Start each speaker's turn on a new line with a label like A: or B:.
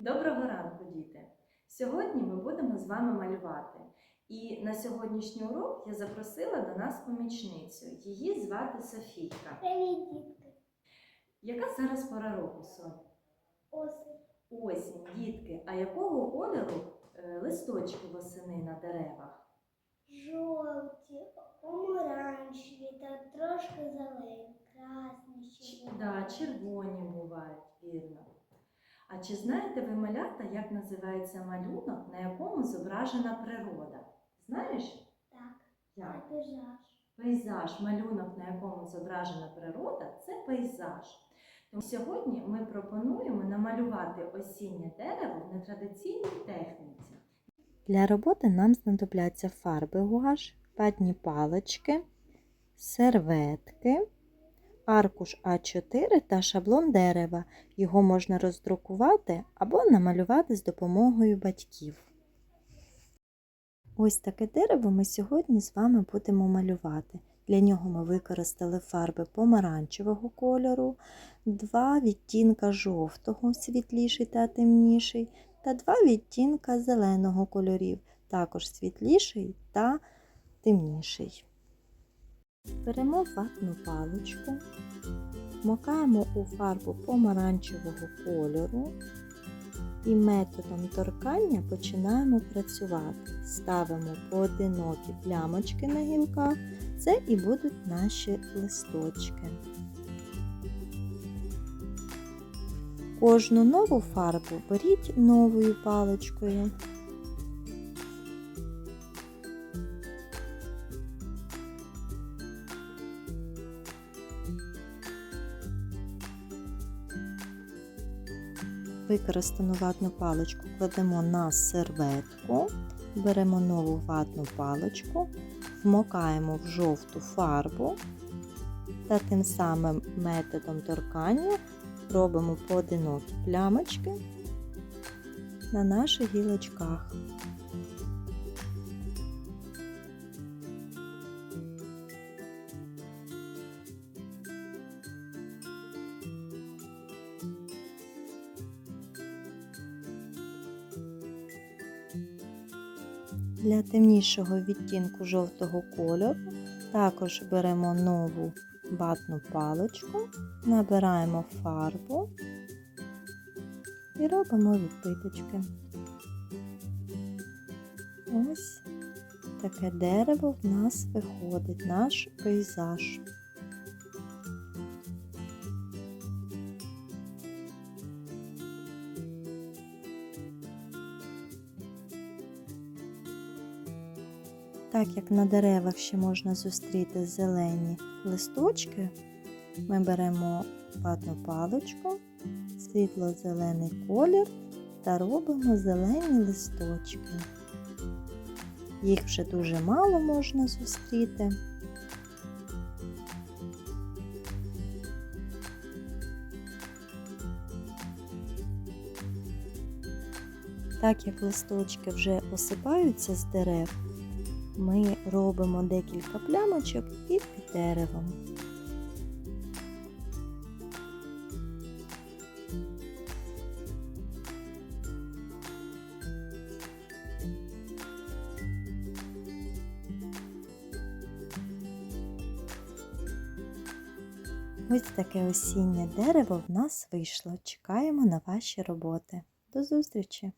A: Доброго ранку, діти! Сьогодні ми будемо з вами малювати. І на сьогоднішній урок я запросила до нас помічницю. Її звати Софійка.
B: Привіт, дітки.
A: Яка зараз пора року, Сонь?
B: Осень.
A: Осінь, дітки. А якого кольору е, листочки восени на деревах?
B: Жовті, помаранчеві та трошки зелені, красні, червоні.
A: Да, червоні бувають, вірно. А чи знаєте ви, малята, як називається малюнок, на якому зображена природа? Знаєш?
B: Так,
A: Як?
B: пейзаж.
A: Пейзаж, малюнок, на якому зображена природа, це пейзаж. Тому сьогодні ми пропонуємо намалювати осіннє дерево в нетрадиційній техніці.
C: Для роботи нам знадобляться фарби гуаш, ватні палички, серветки, аркуш А4 та шаблон дерева. Його можна роздрукувати або намалювати з допомогою батьків. Ось таке дерево ми сьогодні з вами будемо малювати. Для нього ми використали фарби помаранчевого кольору, два відтінка жовтого, світліший та темніший, та два відтінка зеленого кольорів, також світліший та темніший. Беремо ватну паличку, вмокаємо у фарбу помаранчевого кольору і методом торкання починаємо працювати. Ставимо поодинокі плямочки на гілках, це і будуть наші листочки. Кожну нову фарбу беріть новою паличкою. Використану ватну паличку кладемо на серветку, беремо нову ватну паличку, вмокаємо в жовту фарбу та тим самим методом торкання робимо поодинокі плямочки на наших гілочках. Для темнішого відтінку жовтого кольору також беремо нову ватну паличку, набираємо фарбу і робимо відбиточки. Ось таке дерево в нас виходить, наш пейзаж. Так як на деревах ще можна зустріти зелені листочки, ми беремо ватну паличку, світло-зелений колір та робимо зелені листочки. Їх вже дуже мало можна зустріти. Так як листочки вже осипаються з дерев, ми робимо декілька плямочок і під деревом. Ось таке осіннє дерево в нас вийшло. Чекаємо на ваші роботи. До зустрічі!